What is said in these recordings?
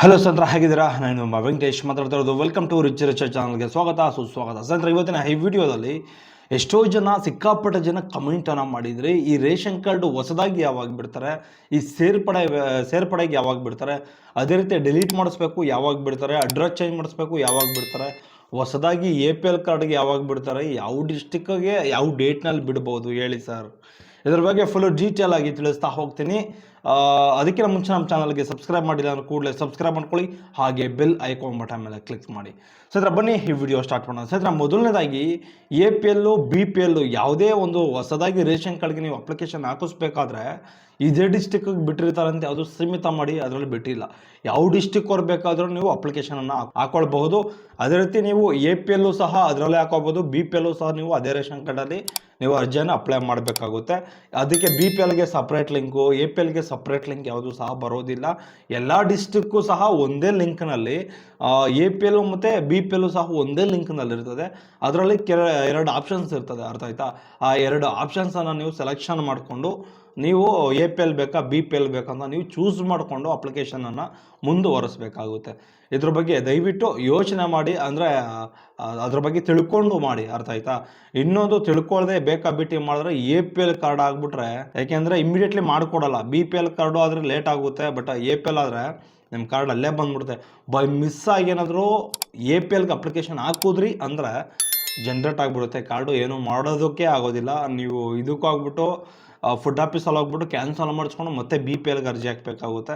Hello ಸಂತ್ರ, ಹೇಗಿದ್ದೀರಾ? ನಾನು ನಿಮ್ಮ ವೆಂಕಟೇಶ್ ಮಾತಾಡ್ತಾ ಇರೋದು ವೆಲ್ಕಮ್ ಟು ರಿಚ್ ರಿಚ್ ಚಾನಲ್ಗೆ ಸ್ವಾಗತ, ಸುಸ್ವಾಗತ. ಸಂತ್ರ, ಇವತ್ತಿನ ಈ ವಿಡಿಯೋದಲ್ಲಿ ಎಷ್ಟೋ ಜನ, ಸಿಕ್ಕಾಪಟ್ಟೆ ಜನ ಕಮೆಂಟನ್ನು ಮಾಡಿದರೆ, ಈ ರೇಷನ್ ಕಾರ್ಡ್ ಹೊಸದಾಗಿ ಯಾವಾಗ ಬಿಡ್ತಾರೆ, ಈ ಸೇರ್ಪಡೆ, ಸೇರ್ಪಡೆಗೆ ಯಾವಾಗ ಬಿಡ್ತಾರೆ, ಅದೇ ರೀತಿ ಡಿಲೀಟ್ ಮಾಡಿಸ್ಬೇಕು, ಯಾವಾಗ ಬಿಡ್ತಾರೆ ಅಡ್ರೆಸ್ ಚೇಂಜ್ ಮಾಡಿಸ್ಬೇಕು, ಯಾವಾಗ ಬಿಡ್ತಾರೆ, ಹೊಸದಾಗಿ ಎ ಪಿ ಎಲ್ ಕಾರ್ಡ್ಗೆ ಯಾವಾಗ ಬಿಡ್ತಾರೆ, ಯಾವ ಡಿಸ್ಟಿಕ್ಗೆ ಯಾವ ಡೇಟ್ನಲ್ಲಿ ಬಿಡ್ಬೋದು ಹೇಳಿ ಸರ್ ಇದ್ರ ಬಗ್ಗೆ ಫುಲ್ಲು ಡೀಟೇಲ್ ಆಗಿ ತಿಳಿಸ್ತಾ ಹೋಗ್ತೀನಿ. ಅದಕ್ಕಿಂತ ಮುಂಚೆ ನಮ್ಮ ಚಾನಲ್ಗೆ ಸಬ್ಸ್ಕ್ರೈಬ್ ಮಾಡಿಲ್ಲ ಅಂದ್ರೆ ಕೂಡಲೇ ಸಬ್ಸ್ಕ್ರೈಬ್ ಮಾಡ್ಕೊಳ್ಳಿ. ಹಾಗೆ ಬೆಲ್ ಐಕಾನ್ ಬಟನ್ ಮೇಲೆ ಕ್ಲಿಕ್ ಮಾಡಿ. ಸತ್ರ ಬನ್ನಿ ಈ ವಿಡಿಯೋ ಸ್ಟಾರ್ಟ್ ಮಾಡೋಣ. ಸತ್ರ ಮೊದಲನೇದಾಗಿ A P L B P L ಯಾವುದೇ ಒಂದು ಹೊಸದಾಗಿ ರೇಷನ್ ಕಾರ್ಡ್ಗೆ ನೀವು ಅಪ್ಲಿಕೇಶನ್ ಹಾಕಿಸ್ಬೇಕಾದ್ರೆ ಇದೇ ಡಿಸ್ಟಿಕ್ಗೆ ಬಿಟ್ಟಿರ್ತಾರಂತೆ, ಅದು ಸೀಮಿತ ಮಾಡಿ ಅದರಲ್ಲಿ ಬಿಟ್ಟಿಲ್ಲ. ಯಾವ ಡಿಸ್ಟಿಕ್ ಅವ್ರು ಬೇಕಾದರೂ ನೀವು ಅಪ್ಲಿಕೇಶನನ್ನು ಹಾಕೊಳ್ಬಹುದು. ಅದೇ ರೀತಿ ನೀವು ಎ ಪಿ ಎಲ್ಲು ಸಹ ಅದರಲ್ಲೇ ಹಾಕೋಬೋದು ಬಿ ಪಿ ಎಲ್ಲು ಸಹ ನೀವು ಅದೇ ರೇಷನ್ ಕಾರ್ಡಲ್ಲಿ ನೀವು ಅರ್ಜಿಯನ್ನು ಅಪ್ಲೈ ಮಾಡಬೇಕಾಗುತ್ತೆ. ಅದಕ್ಕೆ ಬಿ ಪಿ ಎಲ್ಗೆ ಸಪ್ರೇಟ್ ಲಿಂಕು ಎ ಪಿ ಎಲ್ಗೆ ಸಪ್ರೇಟ್ ಲಿಂಕ್ ಯಾವುದು ಸಹ ಬರೋದಿಲ್ಲ. ಎಲ್ಲ ಡಿಸ್ಟಿಕ್ಕು ಸಹ ಒಂದೇ ಲಿಂಕ್ನಲ್ಲಿ ಎ ಪಿ ಎಲ್ ಮತ್ತು ಬಿ ಪಿ ಎಲ್ಲು ಸಹ ಒಂದೇ ಲಿಂಕ್ನಲ್ಲಿರ್ತದೆ ಅದರಲ್ಲಿ ಕೆಲ ಎರಡು ಆಪ್ಷನ್ಸ್ ಇರ್ತದೆ. ಅರ್ಥ ಆಯ್ತಾ? ಆ ಎರಡು ಆಪ್ಷನ್ಸನ್ನು ನೀವು ಸೆಲೆಕ್ಷನ್ ಮಾಡಿಕೊಂಡು ನೀವು ಎ ಪಿ ಎಲ್ ಬೇಕಾ ಬಿ ಪಿ ಎಲ್ ಬೇಕಂತ ನೀವು ಚೂಸ್ ಮಾಡಿಕೊಂಡು ಅಪ್ಲಿಕೇಶನನ್ನು ಮುಂದುವರಿಸಬೇಕಾಗುತ್ತೆ. ಇದ್ರ ಬಗ್ಗೆ ದಯವಿಟ್ಟು ಯೋಚನೆ ಮಾಡಿ, ಅಂದರೆ ಅದ್ರ ಬಗ್ಗೆ ತಿಳ್ಕೊಂಡು ಮಾಡಿ, ಅರ್ಥ ಆಯ್ತಾ? ಇನ್ನೊಂದು ತಿಳ್ಕೊಳ್ಳದೆ ಬೇಕಾ ಬಿಟ್ಟು ಮಾಡಿದ್ರೆ ಎ ಪಿ ಎಲ್ ಕಾರ್ಡ್ ಆಗಿಬಿಟ್ರೆ, ಯಾಕೆಂದರೆ ಇಮಿಡಿಯೇಟ್ಲಿ ಮಾಡಿಕೊಡಲ್ಲ. ಬಿ ಪಿ ಎಲ್ ಕಾರ್ಡು ಆದರೆ ಲೇಟ್ ಆಗುತ್ತೆ ಬಟ್ ಎ ಪಿ ಎಲ್ ಆದರೆ ನಿಮ್ಮ ಕಾರ್ಡ್ ಅಲ್ಲೇ ಬಂದ್ಬಿಡುತ್ತೆ. ಬೈ ಮಿಸ್ ಆಗಿ ಏನಾದರೂ ಎ ಪಿ ಎಲ್ಗೆ ಅಪ್ಲಿಕೇಶನ್ ಹಾಕಿದ್ರಿ ಅಂದರೆ ಜನ್ರೇಟ್ ಆಗಿಬಿಡುತ್ತೆ. ಕಾರ್ಡು ಏನು ಮಾಡೋದಕ್ಕೆ ಆಗೋದಿಲ್ಲ. ನೀವು ಇದಕ್ಕೂ ಆಗ್ಬಿಟ್ಟು ಫುಡ್ ಆಫೀಸಲ್ಲಿ ಹೋಗ್ಬಿಟ್ಟು ಕ್ಯಾನ್ಸಲ್ ಮಾಡಿಸ್ಕೊಂಡು ಮತ್ತೆ ಬಿ ಪಿ ಎಲ್ಗೆ ಅರ್ಜಿ ಹಾಕಬೇಕಾಗುತ್ತೆ.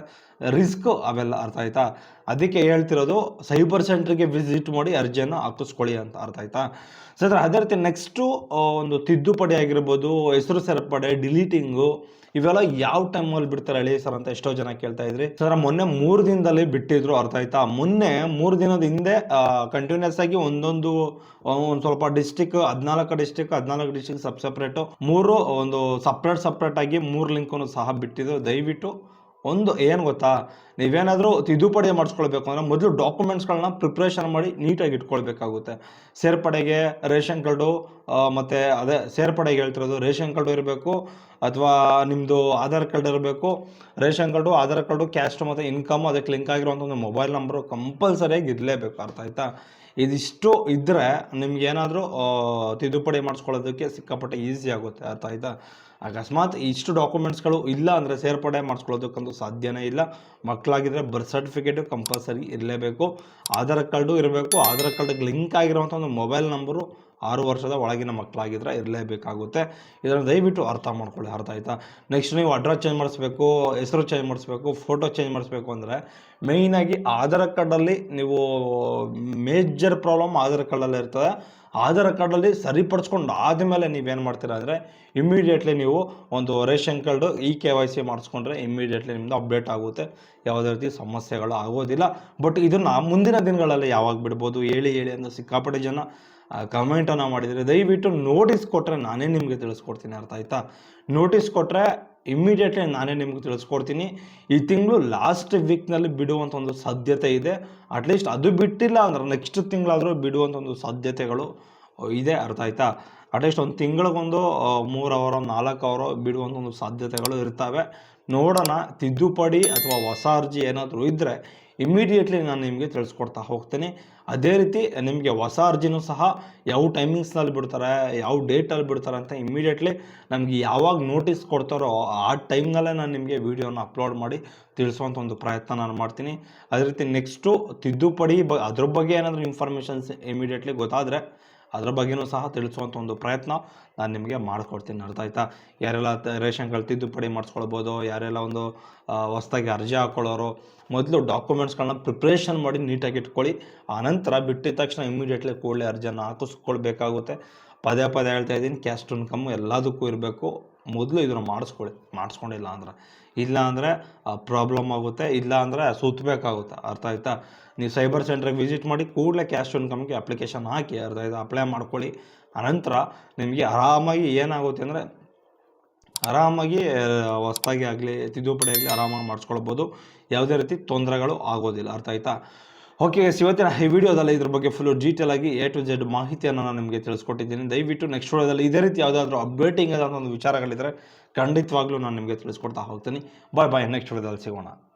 ರಿಸ್ಕ್ ಅವೆಲ್ಲ ಅರ್ಥ ಆಯ್ತಾ? ಅದಕ್ಕೆ ಹೇಳ್ತಿರೋದು ಸೈಬರ್ ಸೆಂಟ್ರಿಗೆ ವಿಸಿಟ್ ಮಾಡಿ ಅರ್ಜಿಯನ್ನು ಹಾಕಿಸ್ಕೊಳ್ಳಿ ಅಂತ ಅರ್ಥ ಆಯ್ತಾ? ಸರ್ ಅದೇ ರೀತಿ ನೆಕ್ಸ್ಟು ಒಂದು ತಿದ್ದುಪಡಿ ಆಗಿರ್ಬೋದು, ಹೆಸರು ಸೇರ್ಪಡೆ ಡಿಲೀಟಿಂಗು ಇವೆಲ್ಲ ಯಾವ ಟೈಮಲ್ಲಿ ಬಿಡ್ತಾರೆ ಹೇಳಿ ಸರ್ ಅಂತ ಎಷ್ಟೋ ಜನ ಕೇಳ್ತಾ ಇದ್ರಿ? ಸರ್ ಮೊನ್ನೆ ಮೂರು ದಿನದಲ್ಲಿ ಬಿಟ್ಟಿದ್ರು ಅರ್ಥ ಆಯ್ತಾ? ಮೊನ್ನೆ ಮೂರು ದಿನದ ಹಿಂದೆ ಕಂಟಿನ್ಯೂಸ್ ಆಗಿ ಒಂದೊಂದು ಒಂದು ಸ್ವಲ್ಪ ಡಿಸ್ಟಿಕ್ ಹದಿನಾಲ್ಕು ಡಿಸ್ಟಿಕ್ ಹದಿನಾಲ್ಕು ಡಿಸ್ಟಿಕ್ ಸಬ್ ಸಪ್ರೇಟು ಮೂರು ಒಂದು ಸಪ್ರೇಟ್ ಸಪ್ರೇಟ್ ಆಗಿ ಮೂರು ಲಿಂಕನ್ನು ಸಹ ಬಿಟ್ಟಿದ್ರು. ದಯವಿಟ್ಟು ಒಂದು ಏನು ಗೊತ್ತಾ? ನೀವೇನಾದರೂ ತಿದ್ದುಪಡಿ ಮಾಡಿಸ್ಕೊಳ್ಬೇಕು ಅಂದರೆ ಮೊದಲು ಡಾಕ್ಯುಮೆಂಟ್ಸ್ಗಳನ್ನ ಪ್ರಿಪ್ರೇಷನ್ ಮಾಡಿ ನೀಟಾಗಿ ಇಟ್ಕೊಳ್ಬೇಕಾಗುತ್ತೆ. ಸೇರ್ಪಡೆಗೆ ರೇಷನ್ ಕಾರ್ಡು ಮತ್ತು ಅದೇ ಸೇರ್ಪಡೆಗೆ ಹೇಳ್ತಿರೋದು ರೇಷನ್ ಕಾರ್ಡು ಇರಬೇಕು, ಅಥವಾ ನಿಮ್ಮದು ಆಧಾರ್ ಕಾರ್ಡ್ ಇರಬೇಕು. Ration card, Aadhaar card caste ಮತ್ತು ಇನ್ಕಮ್ ಅದಕ್ಕೆ ಲಿಂಕ್ ಆಗಿರುವಂಥ ಒಂದು ಮೊಬೈಲ್ ನಂಬರು ಕಂಪಲ್ಸರಿಯಾಗಿ ಇರಲೇಬೇಕು. ಅರ್ಥ ಆಯ್ತಾ? ಇದಿಷ್ಟು ಇದ್ದರೆ ನಿಮ್ಗೆ ಏನಾದರೂ ತಿದ್ದುಪಡಿ ಮಾಡಿಸ್ಕೊಳ್ಳೋದಕ್ಕೆ ಸಿಕ್ಕಾಪಟ್ಟೆ ಈಸಿ ಆಗುತ್ತೆ, ಅರ್ಥ ಆಯ್ತಾ? ಅಕಸ್ಮಾತ್ ಇಷ್ಟು ಡಾಕ್ಯುಮೆಂಟ್ಸ್ಗಳು ಇಲ್ಲ ಅಂದರೆ ಸೇರ್ಪಡೆ ಮಾಡಿಸ್ಕೊಳ್ಳೋದಕ್ಕಂತೂ ಸಾಧ್ಯನೇ ಇಲ್ಲ. ಮಕ್ಕಳಾಗಿದ್ದರೆ ಬರ್ತ್ ಸರ್ಟಿಫಿಕೇಟು ಕಂಪಲ್ಸರಿ ಇರಲೇಬೇಕು. ಆಧಾರ್ ಕಾರ್ಡು ಇರಬೇಕು. ಆಧಾರ್ ಕಾರ್ಡಿಗೆ ಲಿಂಕ್ ಆಗಿರುವಂಥ ಒಂದು ಮೊಬೈಲ್ ನಂಬರು ಆರು ವರ್ಷದ ಒಳಗಿನ ಮಕ್ಕಳಾಗಿದ್ದರೆ ಇರಲೇಬೇಕಾಗುತ್ತೆ. ಇದನ್ನು ದಯವಿಟ್ಟು ಅರ್ಥ ಮಾಡ್ಕೊಳ್ಳಿ, ಅರ್ಥ ಆಯಿತಾ? ನೆಕ್ಸ್ಟ್ ನೀವು ಅಡ್ರೆಸ್ ಚೇಂಜ್ ಮಾಡಿಸ್ಬೇಕು, ಹೆಸರು ಚೇಂಜ್ ಮಾಡಿಸ್ಬೇಕು ಫೋಟೋ ಚೇಂಜ್ ಮಾಡಿಸ್ಬೇಕು ಅಂದರೆ ಮೇಯ್ನಾಗಿ ಆಧಾರ್ ಕಾರ್ಡಲ್ಲಿ ನೀವು ಮೇಜರ್ ಪ್ರಾಬ್ಲಮ್ ಆಧಾರ್ ಕಾರ್ಡಲ್ಲಿ ಇರ್ತದೆ. ಆಧಾರ್ ಕಾರ್ಡಲ್ಲಿ ಸರಿಪಡಿಸ್ಕೊಂಡು ಆದಮೇಲೆ ನೀವೇನು ಮಾಡ್ತೀರಾ ಅಂದರೆ ಇಮ್ಮಿಡಿಯೇಟ್ಲಿ ನೀವು ಒಂದು ration card E K Y C ಮಾಡಿಸ್ಕೊಂಡ್ರೆ immediately ನಿಮ್ಮದು ಅಪ್ಡೇಟ್ ಆಗುತ್ತೆ. ಯಾವುದೇ ರೀತಿ ಸಮಸ್ಯೆಗಳು ಆಗೋದಿಲ್ಲ. ಬಟ್ ಇದನ್ನು ಮುಂದಿನ ದಿನಗಳಲ್ಲಿ ಯಾವಾಗ ಬಿಡ್ಬೋದು? ಹೇಳಿ ಹೇಳಿ ಅಂತ ಸಿಕ್ಕಾಪಟ್ಟೆ ಜನ ಕಮೆಂಟನ್ನು ಮಾಡಿದರೆ ದಯವಿಟ್ಟು ನೋಟಿಸ್ ಕೊಟ್ಟರೆ ನಾನೇ ನಿಮಗೆ ತಿಳಿಸ್ಕೊಡ್ತೀನಿ, ಅರ್ಥ ಆಯ್ತಾ? ನೋಟಿಸ್ ಕೊಟ್ಟರೆ ಇಮ್ಮಿಡಿಯೇಟ್ಲಿ ನಾನೇ ನಿಮ್ಗೆ ತಿಳಿಸ್ಕೊಡ್ತೀನಿ. ಈ ತಿಂಗಳು ಲಾಸ್ಟ್ ವೀಕ್ನಲ್ಲಿ ಬಿಡುವಂಥ ಒಂದು ಸಾಧ್ಯತೆ ಇದೆ. ಅಟ್ಲೀಸ್ಟ್ ಅದು ಬಿಟ್ಟಿಲ್ಲ ಅಂದ್ರೆ ನೆಕ್ಸ್ಟ್ ತಿಂಗಳಾದರೂ ಬಿಡುವಂಥ ಒಂದು ಸಾಧ್ಯತೆಗಳು ಇದೆ, ಅರ್ಥ ಆಯ್ತಾ? ಅಟ್ಲೀಸ್ಟ್ ಒಂದು ತಿಂಗಳಿಗೊಂದು ಮೂರು ಅವರ್, ನಾಲ್ಕು ಅವರ್ ಬಿಡುವಂಥ ಒಂದು ಸಾಧ್ಯತೆಗಳು ಇರ್ತವೆ. ನೋಡೋಣ, ತಿದ್ದುಪಡಿ ಅಥವಾ ಹೊಸ ಅರ್ಜಿ ಏನಾದರೂ ಇದ್ದರೆ ಇಮಿಡಿಯೇಟ್ಲಿ ನಾನು ನಿಮಗೆ ತಿಳಿಸ್ಕೊಡ್ತಾ ಹೋಗ್ತೇನೆ. ಅದೇ ರೀತಿ ನಿಮಗೆ ಹೊಸ ಅರ್ಜಿನೂ ಸಹ ಯಾವ ಟೈಮಿಂಗ್ಸ್ನಲ್ಲಿ ಬಿಡ್ತಾರೆ, ಯಾವ ಡೇಟಲ್ಲಿ ಬಿಡ್ತಾರೆ ಅಂತ ಇಮ್ಮಿಡಿಯೇಟ್ಲಿ ನಮಗೆ ಯಾವಾಗ ನೋಟಿಸ್ ಕೊಡ್ತಾರೋ ಆ ಟೈಮ್ನಲ್ಲೇ ನಾನು ನಿಮಗೆ ವೀಡಿಯೋನ ಅಪ್ಲೋಡ್ ಮಾಡಿ ತಿಳಿಸುವಂಥ ಒಂದು ಪ್ರಯತ್ನ ನಾನು ಮಾಡ್ತೀನಿ. ಅದೇ ರೀತಿ ನೆಕ್ಸ್ಟು ತಿದ್ದುಪಡಿ ಬ, ಅದ್ರ ಬಗ್ಗೆ ಏನಾದರೂ ಇನ್ಫಾರ್ಮೇಷನ್ಸ್ ಇಮಿಡಿಯೇಟ್ಲಿ ಗೊತ್ತಾದರೆ ಅದ್ರ ಬಗ್ಗೆನೂ ಸಹ ತಿಳಿಸುವಂಥ ಒಂದು ಪ್ರಯತ್ನ ನಾನು ನಿಮಗೆ ಮಾಡಿಕೊಡ್ತೀನಿ. ಅರ್ಥ ಆಯ್ತಾ? ಯಾರೆಲ್ಲ ರೇಷನ್ ಕಾರ್ಡ್ ತಿದ್ದುಪಡಿ ಮಾಡಿಸ್ಕೊಳ್ಬೋದು, ಯಾರೆಲ್ಲ ಒಂದು ಹೊಸ್ದಾಗಿ ಅರ್ಜಿ ಹಾಕ್ಕೊಳ್ಳೋರು ಮೊದಲು ಡಾಕ್ಯುಮೆಂಟ್ಸ್ಗಳನ್ನ ಪ್ರಿಪ್ರೇಷನ್ ಮಾಡಿ ನೀಟಾಗಿ ಇಟ್ಕೊಳ್ಳಿ. ಆನಂತರ ಬಿಟ್ಟಿದ ತಕ್ಷಣ ಇಮಿಡಿಯೇಟ್ಲಿ ಕೂಡಲೇ ಅರ್ಜಿಯನ್ನು ಹಾಕಿಸ್ಕೊಳ್ಬೇಕಾಗುತ್ತೆ. ಪದೇ ಪದೇ ಹೇಳ್ತಾ ಇದ್ದೀನಿ ಕ್ಯಾಸ್ಟ್ ಇನ್ಕಮ್ ಎಲ್ಲದಕ್ಕೂ ಇರಬೇಕು. ಮೊದಲು ಇದನ್ನು ಮಾಡಿಸ್ಕೊಳ್ಳಿ ಮಾಡಿಸ್ಕೊಂಡಿಲ್ಲ ಅಂದ್ರೆ. ಇಲ್ಲ ಅಂದರೆ ಪ್ರಾಬ್ಲಮ್ ಆಗುತ್ತೆ. ಇಲ್ಲ ಅಂದರೆ ಸುತ್ತಬೇಕಾಗುತ್ತೆ ಅರ್ಥ ಆಯ್ತಾ? ನೀವು ಸೈಬರ್ ಸೆಂಟ್ರಿಗೆ ವಿಸಿಟ್ ಮಾಡಿ ಕೂಡಲೇ ಕ್ಯಾಸ್ಟ್ ಇನ್ಕಮ್ಗೆ ಅಪ್ಲಿಕೇಶನ್ ಹಾಕಿ ಅರ್ಥ ಆಯ್ತಾ? ಅಪ್ಲೈ ಮಾಡ್ಕೊಳ್ಳಿ. ಅನಂತರ ನಿಮಗೆ ಆರಾಮಾಗಿ ಏನಾಗುತ್ತೆ ಅಂದರೆ, ಆರಾಮಾಗಿ ಹೊಸ್ದಾಗಿ ಆಗಲಿ, ತಿದ್ದುಪಡಿ ಆಗಲಿ ಆರಾಮಾಗಿ ಮಾಡಿಸ್ಕೊಳ್ಬೋದು. ಯಾವುದೇ ರೀತಿ ತೊಂದರೆಗಳು ಆಗೋದಿಲ್ಲ. ಅರ್ಥ ಆಯ್ತಾ? ಓಕೆ ಇವತ್ತಿನ ಈ ವಿಡಿಯೋದಲ್ಲಿ ಇದ್ರ ಬಗ್ಗೆ ಫುಲ್ ಡೀಟೇಲ್ ಆಗಿ ಎ ಟು ಜೆಡ್ ಮಾಹಿತಿಯನ್ನು ನಾನು ನಿಮಗೆ ತಿಳಿಸ್ಕೊಟ್ಟಿದ್ದೀನಿ. ದಯವಿಟ್ಟು ನೆಕ್ಸ್ಟ್ ವಿಡಿಯೋದಲ್ಲಿ ಇದೇ ರೀತಿ ಯಾವುದಾದ್ರೂ ಅಪ್ಡೇಟಿಂಗ್ ಆದಂಥ ಒಂದು ವಿಚಾರಗಳಿದ್ದರೆ ಖಂಡಿತವಾಗ್ಲೂ ನಾನು ನಿಮಗೆ ತಿಳಿಸ್ಕೊಡ್ತಾ ಹೋಗ್ತೀನಿ. ಬಾಯ್ ಬಾಯ್ ನೆಕ್ಸ್ಟ್ ವಿಡಿಯೋದಲ್ಲಿ ಸಿಗೋಣ.